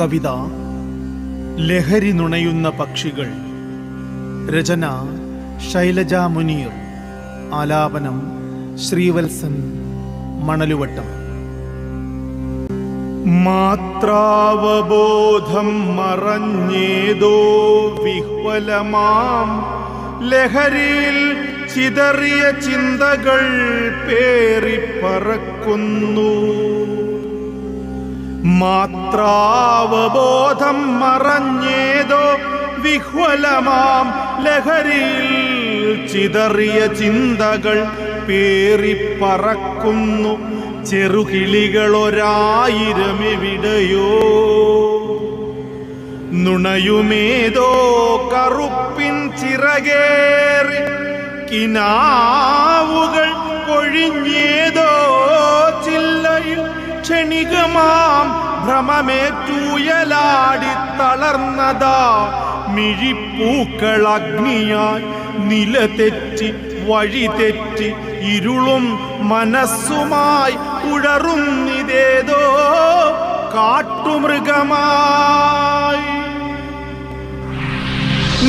കവിത ലഹരി നുണയുന്ന പക്ഷികൾ. രചന ശൈലജ മുനീർ. ആലാപനം ശ്രീവത്സൻ മണലുവട്ടം. മാത്രാവബോധം മറഞ്ഞേതോ വിഹ്വലമാം. ലഹരിയിൽ ചിതറിയ ചിന്തകൾ പേറിപ്പറക്കുന്നു. മാത്രാവബോധം മറഞ്ഞേതോ വിഹ്വലമാം ലഹരിയിൽ ചിതറിയ ചിന്തകൾ പേറിപ്പറക്കുന്നു. ചെറുകിളികളൊരായിരം എവിടെയോ നുണയുമേതോ കറുപ്പിൻ ചിറകേറി കിനാവുകൾ പൊഴിഞ്ഞേതോ? ക്ഷണികമാം ഭ്രമമേറ്റൂയലാടി തളർന്നതാ. മിഴിപ്പൂക്കൾ അഗ്നിയായി നിലതെറ്റി വഴി തെറ്റി ഇരുളും മനസ്സുമായി ഉഴറുന്നിതേതോ കാട്ടുമൃഗമായി.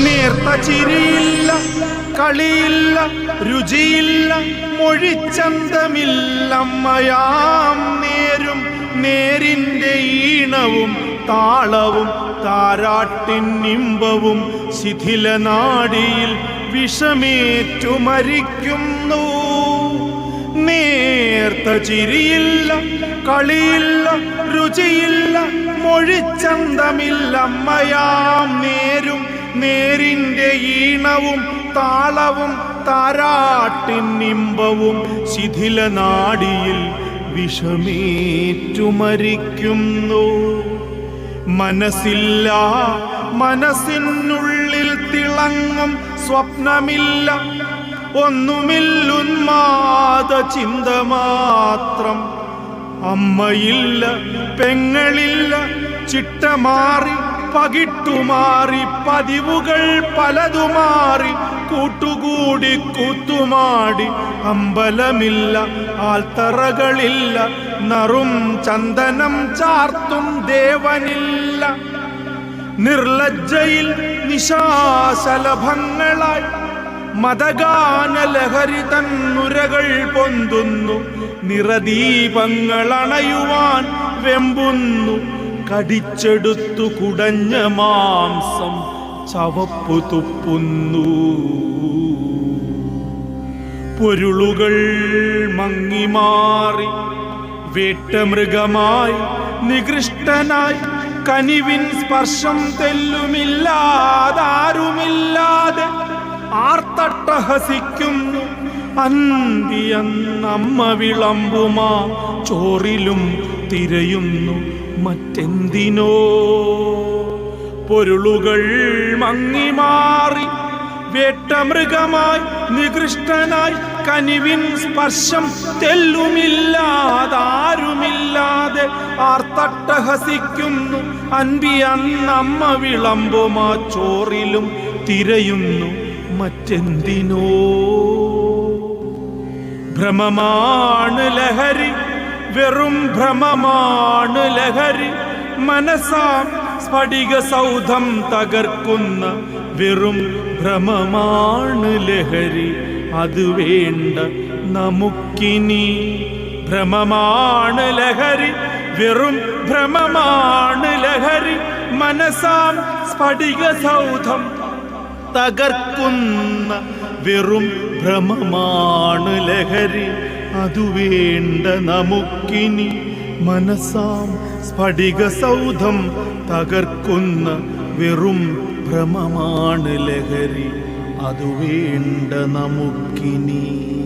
നേർത്ത ചിരിയില്ല കളിയില്ല രുചിയില്ല മൊഴിച്ചന്തമില്ലമ്മയാം നേരും നേരിന്റെ ഈണവും താളവും താരാട്ടിൻ നിമ്പവും ശിഥില നാടിയിൽ വിഷമേറ്റു മരിക്കുന്നു നേർത്ത ചിരിയില്ല കളിയില്ല രുചിയില്ല മൊഴിച്ചന്തമില്ലമ്മയാം നേരും നേരിന്റെ ഈണവും താളവും താരാട്ടിൻ നിമ്പവും ശിഥില നാടിയിൽ വിഷമേറ്റു മരിക്കുന്നു മനസ്സില്ല മനസ്സിനുള്ളിൽ തിളങ്ങും സ്വപ്നമില്ല. ഒന്നുമില്ലുന്മാത ചിന്ത മാത്രം. അമ്മയില്ല പെങ്ങളില്ല ചിട്ടമാറി പകിട്ടുമാറി പതിവുകൾ പലതുമാറി കൂട്ടുകൂടി കൂത്തുമാടി അമ്പലമില്ല ആൽത്തറകളില്ല നറും ചന്ദനം ചാർത്തും ദേവനില്ല. നിർലജ്ജയിൽ നിശാശലഭങ്ങളായി മതഗാനലഹരി തന്നുരകൾ പൊന്തുന്നു. നിറദീപങ്ങളണയുവാൻ വെമ്പുന്നു. കടിച്ചെടുത്തു കുടഞ്ഞ മാംസം ചവപ്പു തുപ്പുന്നു പൊരുളുകൾ മങ്ങിമാറി വേട്ടമൃഗമായി നികൃഷ്ടനായി കനിവിൻ സ്പർശം തെല്ലുമില്ലാതാരുമില്ലാതെ ആർത്തട്ടഹസിക്കുന്നു അന്തിയമ്മ വിളമ്പുമാ ചോറിലും തിരയുന്നു മറ്റെന്തിനോ. പൊരുളുകൾ മങ്ങിമാറി വേട്ടമൃഗമായി നികൃഷ്ടനായി കനിവിൻ സ്പർശം തെല്ലുമില്ലാതാരുമില്ലാതെ ആർത്തട്ടഹസിക്കുന്നു. അൻപി അന്നമ്മ വിളമ്പുമാ ചോറിലും തിരയുന്നു. മറ്റെന്തിനോ? ഭ്രമമാണ് ലഹരി വെറും ഭ്രമമാണ് ലഹരി. മനസാം സ്ഫടിക സൗധം തകർക്കുന്ന വെറും ഭ്രമമാണ് ലഹരി. അത് വേണ്ട നമുക്കിനി ഭ്രമമാണ് ലഹരി. വെറും ഭ്രമമാണ് ലഹരി. മനസാം സ്ഫടിക സൗധം തകർക്കുന്ന വെറും ഭ്രമമാണ് ലഹരി. അതു വേണ്ട നമുക്കിനി മനസാം സ്ഫടിക സൗധം തകർക്കുന്ന വെറും ഭ്രമമാണ് ലഹരി. അതു വേണ്ട നമുക്കിനി.